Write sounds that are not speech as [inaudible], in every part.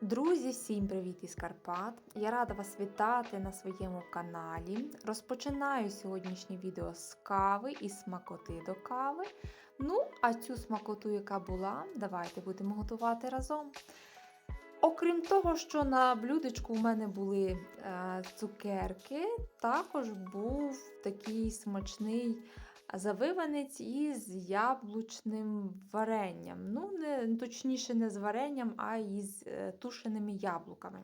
Друзі, всім привіт із Карпат! Я рада вас вітати на своєму каналі. Розпочинаю сьогоднішнє відео з кави і смакоти до кави. Ну, а цю смакоту, яка була, давайте будемо готувати разом. Окрім того, що на блюдечку у мене були е, цукерки, також був такий смачний завиванець із яблучним варенням. Ну, не, точніше, не з варенням, а із е, тушеними яблуками.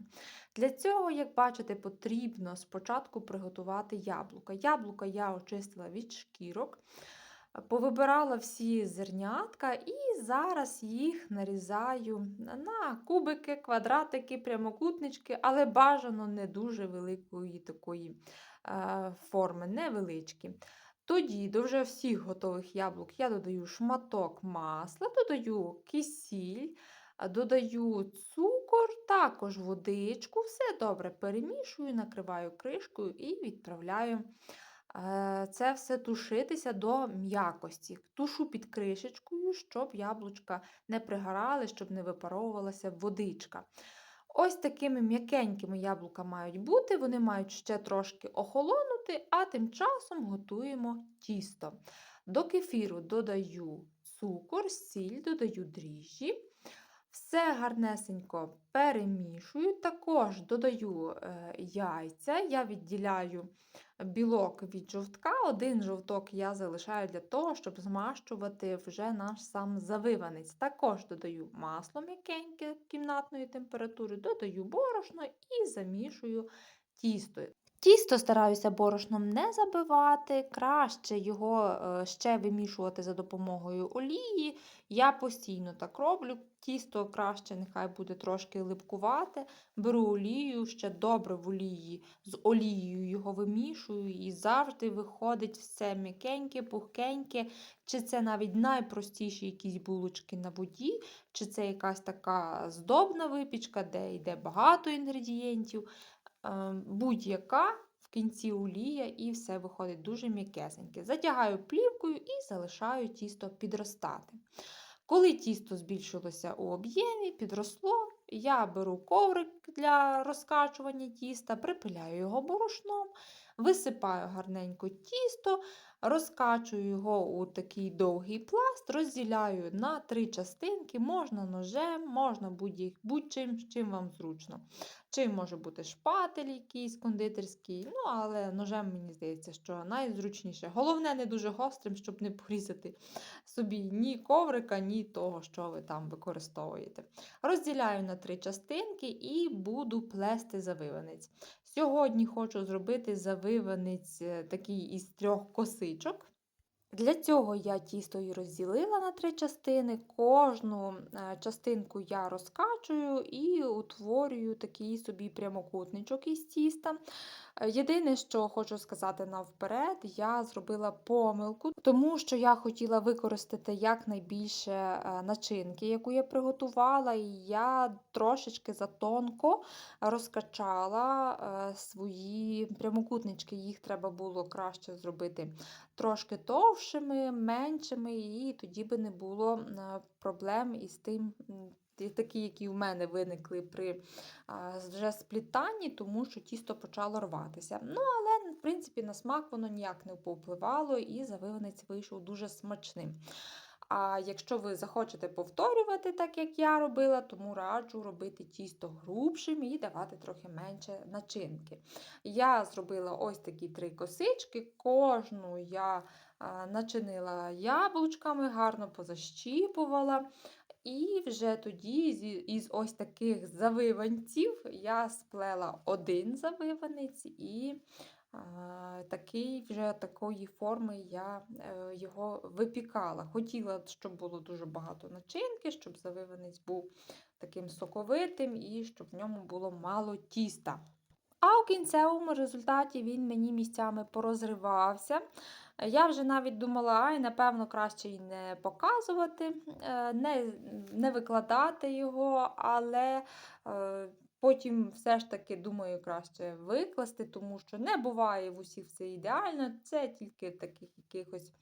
Для цього, як бачите, потрібно спочатку приготувати яблука. Яблука я очистила від шкірок. Повибирала всі зернятка і зараз їх нарізаю на кубики, квадратики, прямокутнички, але бажано не дуже великої такої е, форми, невеличкі. Тоді до вже всіх готових яблук я додаю шматок масла, додаю кисіль, додаю цукор, також водичку, все добре перемішую, накриваю кришкою і відправляю е, це все тушитися до м'якості. Тушу під кришечкою, щоб яблучка не пригорали, щоб не випаровувалася водичка. Ось такими м'якенькими яблука мають бути, вони мають ще трошки охолонути, а тим часом готуємо тісто. До кефіру додаю цукор, сіль, додаю дріжджі. Все гарнесенько перемішую, також додаю е, яйця, я відділяю білок від жовтка. Один жовток я залишаю для того, щоб змащувати вже наш сам завиванець. Також додаю масло м'якеньке кімнатної температури, додаю борошно і замішую тісто. Тісто стараюся борошном не забивати, краще його е, ще вимішувати за допомогою олії. Я постійно так роблю. Тісто краще, нехай буде трошки липкувати. Беру олію, ще добре в олії, з олією його вимішую, і завжди виходить все м'якеньке, пухкеньке. Чи це навіть найпростіші якісь булочки на воді, чи це якась така здобна випічка, де йде багато інгредієнтів. Ем, будь-яка в кінці олія, і все виходить дуже м'якесеньке. Затягаю плівкою і залишаю тісто підростати. Коли тісто збільшилося у об'ємі, підросло, я беру коврик для розкачування тіста, припиляю його борошном, висипаю гарненько тісто, розкачую його у такий довгий пласт, розділяю на три частинки, можна ножем, можна будь-чим, чим вам зручно. Чим може бути шпатель якийсь кондитерський, ну, але ножем, мені здається, що найзручніше. Головне, не дуже гострим, щоб не порізати собі ні коврика, ні того, що ви там використовуєте. Розділяю на три частинки і буду плести завиванець. Сьогодні хочу зробити завиванець е, такий із трьох косичок. Для цього я тісто і розділила на три частини. Кожну е, частинку я розкачую і утворюю такий собі прямокутничок із тіста. Е, єдине, що хочу сказати навперед, я зробила помилку, тому що я хотіла використати якнайбільше е, начинки, яку я приготувала, і я трошечки затонко розкачала свої прямокутнички. Їх треба було краще зробити трошки товшими, меншими, і тоді би не було проблем із тим. Такі, які в мене виникли при вже сплітанні, тому що тісто почало рватися. Ну, але, в принципі, на смак воно ніяк не повпливало, і завиванець вийшов дуже смачним. А якщо ви захочете повторювати, так як я робила, тому раджу робити тісто грубшим і давати трохи менше начинки. Я зробила ось такі три косички, кожну я начинила яблучками, гарно позащіпувала. І вже тоді із ось таких завиванців я сплела один завиванець і такий вже такої форми я е, його випікала. Хотіла, щоб було дуже багато начинки, щоб завиванець був таким соковитим і щоб в ньому було мало тіста. А у кінцевому результаті він мені місцями порозривався. Я вже навіть думала, ай, напевно, краще й не показувати, е, не не викладати його, але е, Потім все ж таки, думаю, краще викласти, тому що не буває в усіх все ідеально. Це тільки в таких якихось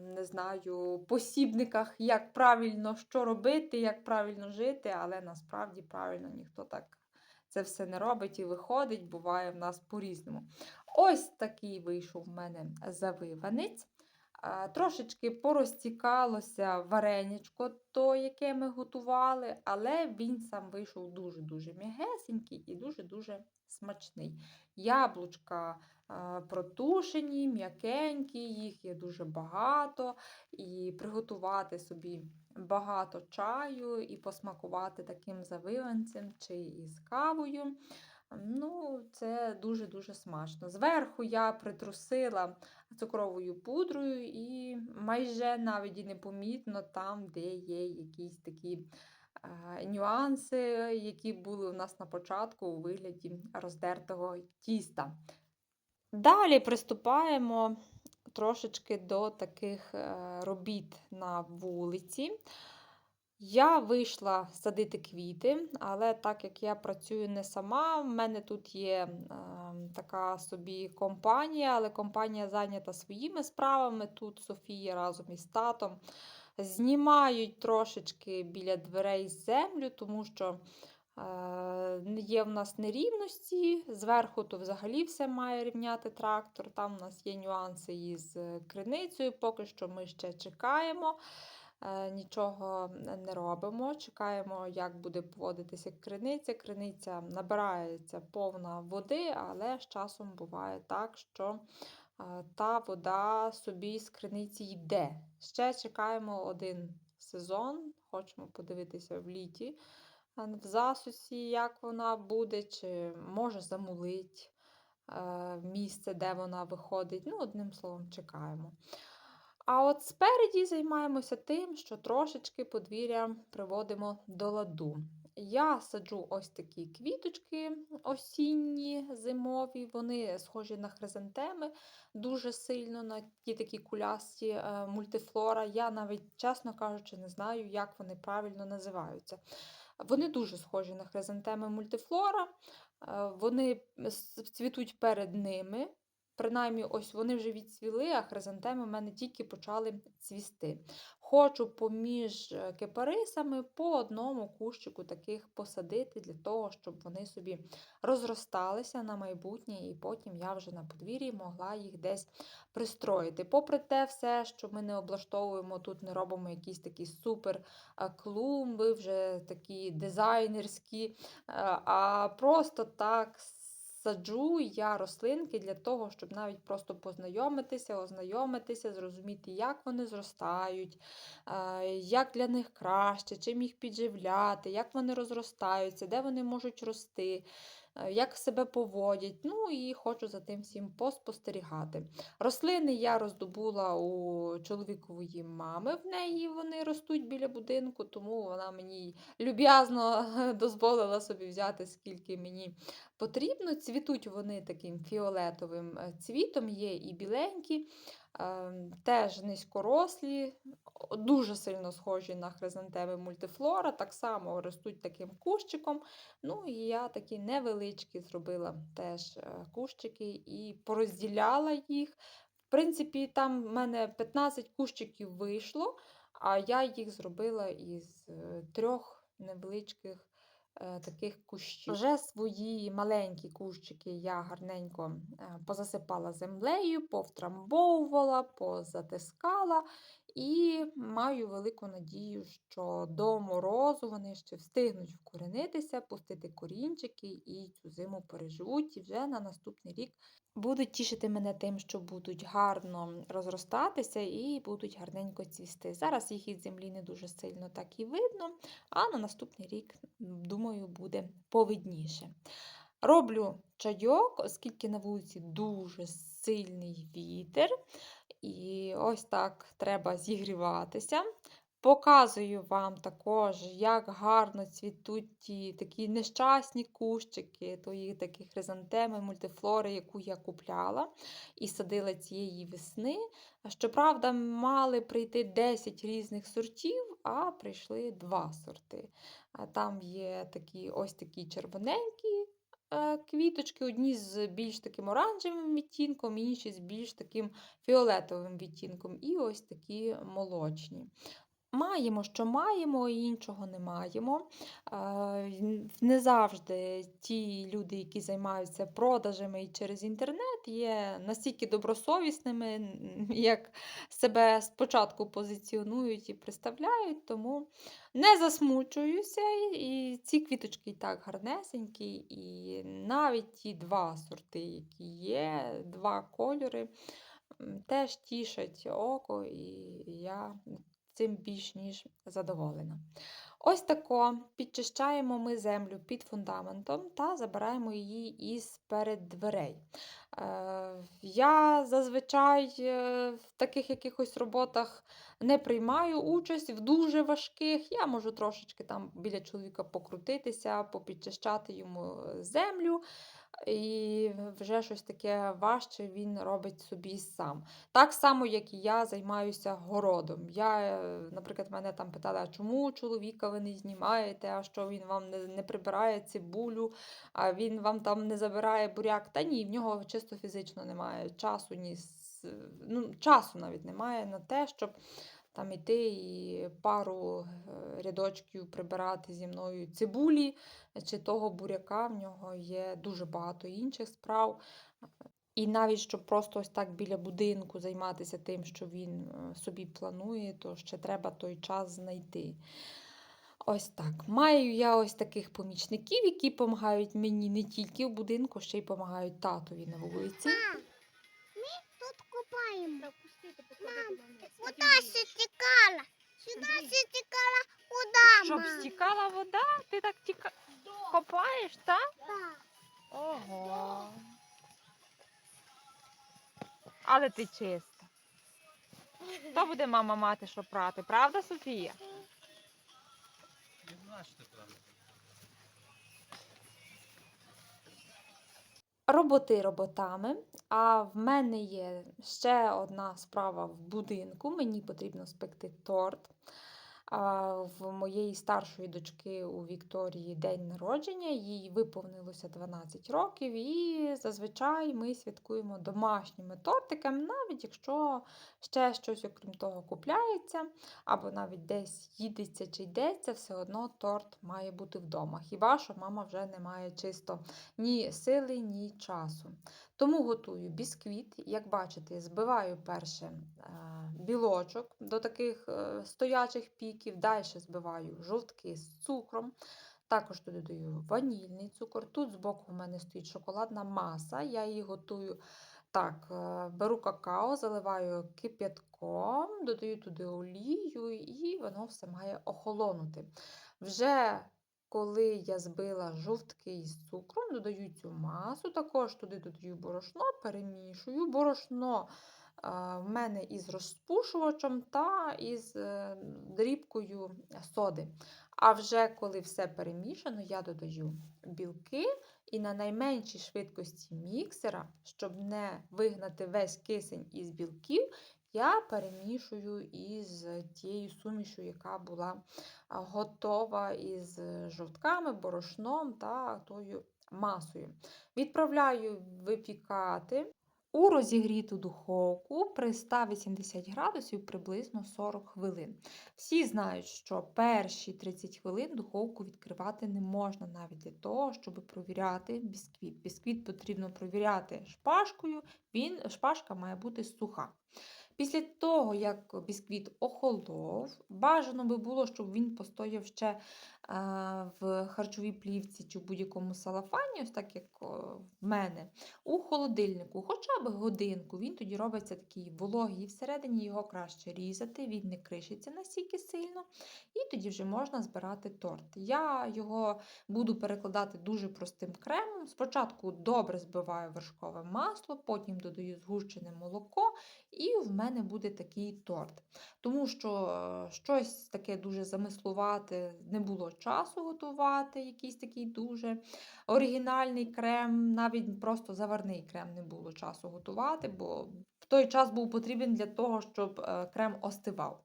не знаю, посібниках, як правильно що робити, як правильно жити, але насправді правильно ніхто так це все не робить і виходить, буває в нас по-різному. Ось такий вийшов в мене завиванець. Трошечки порозтікалося вареничко, то, яке ми готували, але він сам вийшов дуже-дуже м'ягесенький і дуже-дуже смачний. Яблучка протушені, м'якенькі, їх є дуже багато. І приготувати собі багато чаю і посмакувати таким завиванцем чи із кавою. Ну, це дуже-дуже смачно. Зверху я притрусила цукровою пудрою, і майже навіть і непомітно там, де є якісь такі е, нюанси, які були у нас на початку у вигляді роздертого тіста. Далі приступаємо трошечки до таких е, робіт на вулиці. Я вийшла садити квіти, але так як я працюю не сама, в мене тут є е, така собі компанія, але компанія зайнята своїми справами. Тут Софія разом із татом знімають трошечки біля дверей землю, тому що е, є в нас нерівності. Зверху то взагалі все має рівняти трактор. Там у нас є нюанси із криницею, поки що ми ще чекаємо. Е, нічого не робимо. Чекаємо, як буде поводитися криниця. Криниця набирається повна води, але з часом буває так, що е, та вода собі з криниці йде. Ще чекаємо один сезон, хочемо подивитися в літі е, в засусі, як вона буде, чи може замулить місце, де вона виходить. Ну, одним словом, чекаємо. А от спереді займаємося тим, що трошечки подвір'я приводимо до ладу. Я саджу ось такі квіточки осінні, зимові, вони схожі на хризантеми дуже сильно, на ті такі кулясті е, мультифлора. Я навіть, чесно кажучи, не знаю, як вони правильно називаються. Вони дуже схожі на хризантеми мультифлора, е, вони цвітуть перед ними. Принаймні, ось вони вже відцвіли, а хризантеми в мене тільки почали цвісти. Хочу поміж е, кипарисами по одному кущику таких посадити, для того, щоб вони собі розросталися на майбутнє, і потім я вже на подвір'ї могла їх десь пристроїти. Попри те, все, що ми не облаштовуємо, тут не робимо якісь такі супер е, клумби, вже такі дизайнерські, е, а просто так саджу я рослинки для того, щоб навіть просто познайомитися, ознайомитися, зрозуміти, як вони зростають, як для них краще, чим їх підживляти, як вони розростаються, де вони можуть рости. Е, як себе поводять. Ну і хочу за тим всім поспостерігати. Рослини я роздобула у чоловікової мами. В неї вони ростуть біля будинку, тому вона мені люб'язно [laughs] дозволила собі взяти, скільки мені потрібно. Цвітуть вони таким фіолетовим е, цвітом, є і біленькі. Ем, теж низькорослі, дуже сильно схожі на хризантеми мультифлора, так само ростуть таким кущиком. Ну і я такі невеличкі зробила теж е, кущики і порозділяла їх. В принципі, там в мене 15 кущиків вийшло, а я їх зробила із е, трьох невеличких таких кущів. Вже свої маленькі кущики я гарненько е, позасипала землею, повтрамбовувала, позатискала і маю велику надію, що до морозу вони ще встигнуть вкоренитися, пустити корінчики і цю зиму переживуть. І вже на наступний рік будуть тішити мене тим, що будуть гарно розростатися і будуть гарненько цвісти. Зараз їх із землі не дуже сильно так і видно, а на наступний рік, думаю, буде повидніше. Роблю чайок, оскільки на вулиці дуже сильний вітер. І ось так треба зігріватися. Показую вам також, як гарно цвітуть ті такі нещасні кущики, тої такі хризантеми, мультифлори, яку я купляла і садила цієї весни. Щоправда, мали прийти 10 різних сортів, а прийшли два сорти. Там є такі ось такі червоненькі квіточки, одні з більш таким оранжевим відтінком, інші з більш таким фіолетовим відтінком, і ось такі молочні. Маємо, що маємо, і іншого не маємо. Не завжди ті люди, які займаються продажами через інтернет, є настільки добросовісними, як себе спочатку позиціонують і представляють, тому не засмучуюся. І ці квіточки і так гарнесенькі, і навіть ті два сорти, які є, два кольори, теж тішать око, і я цим більш ніж задоволена. Ось тако підчищаємо ми землю під фундаментом та забираємо її із перед дверей. Е, Я зазвичай е, в таких якихось роботах не приймаю участь в дуже важких. Я можу трошечки там біля чоловіка покрутитися, попідчищати йому е, землю. І вже щось таке важче він робить собі сам. Так само, як і я займаюся городом. Я, е, наприклад, мене там питали, а чому чоловіка ви не знімаєте, а що він вам не, не прибирає цибулю, а він вам там не забирає буряк. Та ні, в нього чисто фізично немає часу, ні ну, часу навіть немає на те, щоб там іти і пару е, рядочків прибирати зі мною цибулі чи того буряка. В нього є дуже багато інших справ. І навіть щоб просто ось так біля будинку займатися тим, що він е, собі планує, то ще треба той час знайти. Ось так. Маю я ось таких помічників, які допомагають мені не тільки в будинку, ще й допомагають татові на вулиці. Мам, ми тут купаємо. Вниз. Вода стікала. Сюди ще стікала вода, Щоб мам. стікала вода, ти так тіка... копаєш, так? Так. Ого. Але ти чиста. Хто буде мама мати, що прати, правда, Софія? Не знаю, що ти правда. Роботи роботами. А в мене є ще одна справа в будинку. Мені потрібно спекти торт. В моєї старшої дочки у Вікторії день народження, їй виповнилося 12 років, і зазвичай ми святкуємо домашніми тортиками, навіть якщо ще щось, окрім того, купляється, або навіть десь їдеться чи йдеться, все одно торт має бути вдома. Хіба що мама вже не має чисто ні сили, ні часу. Тому готую бісквіт. Як бачите, збиваю перше е, білочок до таких е, стоячих піків, далі збиваю жовтки з цукром. Також туди додаю ванільний цукор. Тут збоку у мене стоїть шоколадна маса. Я її готую так: е, беру какао, заливаю кип'ятком, додаю туди олію, і воно все має охолонути. Вже коли я збила жовтки із цукром, додаю цю масу, також туди додаю борошно, перемішую. Борошно в мене із розпушувачем та із е, дрібкою соди. А вже коли все перемішано, я додаю білки і на найменшій швидкості міксера, щоб не вигнати весь кисень із білків, я перемішую із тією сумішю, яка була готова із жовтками, борошном та тою масою. Відправляю випікати у розігріту духовку при 180 градусів приблизно 40 хвилин. Всі знають, що перші 30 хвилин духовку відкривати не можна навіть для того, щоб провіряти бісквіт. Бісквіт потрібно провіряти шпажкою, він, шпажка має бути суха. Після того, як бісквіт охолов, бажано би було, щоб він постояв ще в харчовій плівці чи в будь-якому салафані, ось так як в мене, у холодильнику, хоча б годинку. Він тоді робиться такий вологий, всередині його краще різати, він не кришиться настільки сильно, і тоді вже можна збирати торт. Я його буду перекладати дуже простим кремом. Спочатку добре збиваю вершкове масло, потім додаю згущене молоко, і в мене буде такий торт. Тому що е, щось таке дуже замислувате, не було часу готувати, якийсь такий дуже оригінальний крем, навіть просто заварний крем не було часу готувати, бо в той час був потрібен для того, щоб е, крем остивав.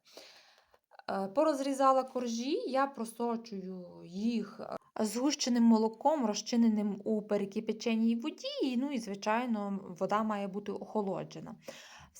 Е, Порозрізала коржі, я просочую їх е, згущеним молоком, розчиненим у перекипяченій воді. Ну і, звичайно, вода має бути охолоджена.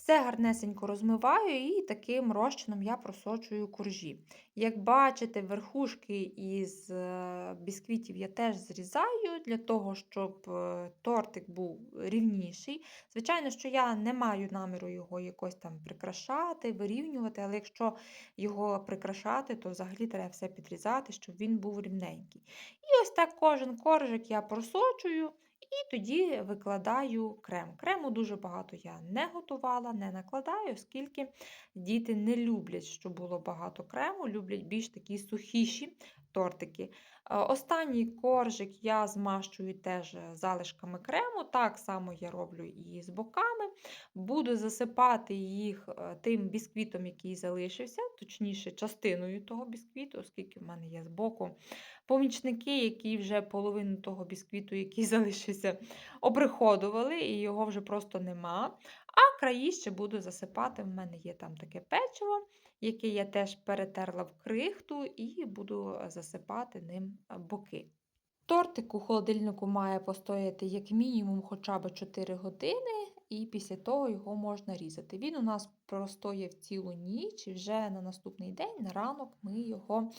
Все гарнесенько розмиваю і таким розчином я просочую коржі. Як бачите, верхушки із е, бісквітів я теж зрізаю для того, щоб е, тортик був рівніший. Звичайно, що я не маю наміру його якось там прикрашати, вирівнювати, але якщо його прикрашати, то взагалі треба все підрізати, щоб він був рівненький. І ось так кожен коржик я просочую. І тоді викладаю крем. Крему дуже багато я не готувала, не накладаю, оскільки діти не люблять, щоб було багато крему, люблять більш такі сухіші тортики. Е, Останній коржик я змащую теж залишками крему. Так само я роблю і з боками. Буду засипати їх е, тим бісквітом, який залишився, точніше, частиною того бісквіту, оскільки в мене є збоку помічники, які вже половину того бісквіту, який [laughs] залишився, обриходували, і його вже просто нема. А краї ще буду засипати. В мене є там таке печиво, яке я теж перетерла в крихту, і буду засипати ним боки. Тортик у холодильнику має постояти як мінімум хоча б 4 години, і після того його можна різати. Він у нас простояв цілу ніч, і вже на наступний день, на ранок, ми його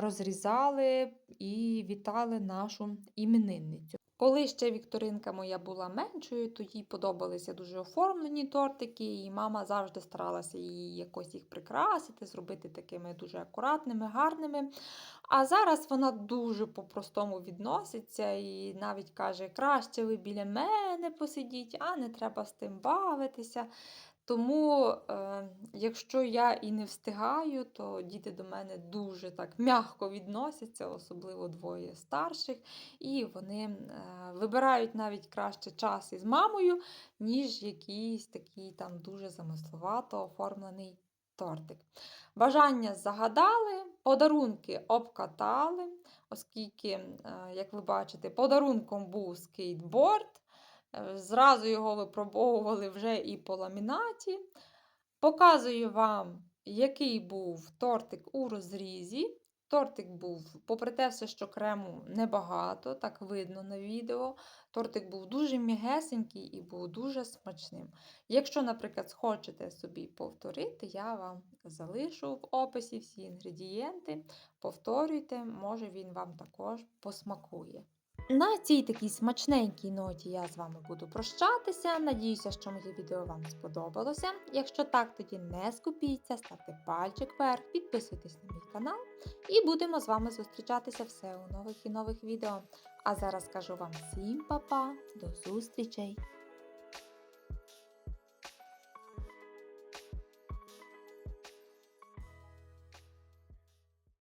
розрізали і вітали нашу іменинницю. Коли ще Вікторинка моя була меншою, то їй подобалися дуже оформлені тортики, і мама завжди старалася їй якось їх прикрасити, зробити такими дуже акуратними, гарними. А зараз вона дуже по-простому відноситься і навіть каже, краще ви біля мене посидіть, а не треба з тим бавитися. Тому, е, якщо я і не встигаю, то діти до мене дуже так м'яко відносяться, особливо двоє старших, і вони е, вибирають навіть краще час із мамою, ніж якийсь такий там дуже замисловато оформлений тортик. Бажання загадали, подарунки обкатали, оскільки, е, як ви бачите, подарунком був скейтборд. Е, Зразу його випробовували вже і по ламінаті. Показую вам, який був тортик у розрізі. Тортик був, попри те, все, що крему небагато, так видно на відео. Тортик був дуже м'ягесенький і був дуже смачним. Якщо, наприклад, хочете собі повторити, я вам залишу в описі всі інгредієнти. Повторюйте, може він вам також посмакує. На цій такій смачненькій ноті я з вами буду прощатися. Надіюся, що моє відео вам сподобалося. Якщо так, тоді не скупіться, ставте пальчик вверх, підписуйтесь на мій канал і будемо з вами зустрічатися все у нових і нових відео. А зараз кажу вам всім па-па, до зустрічей!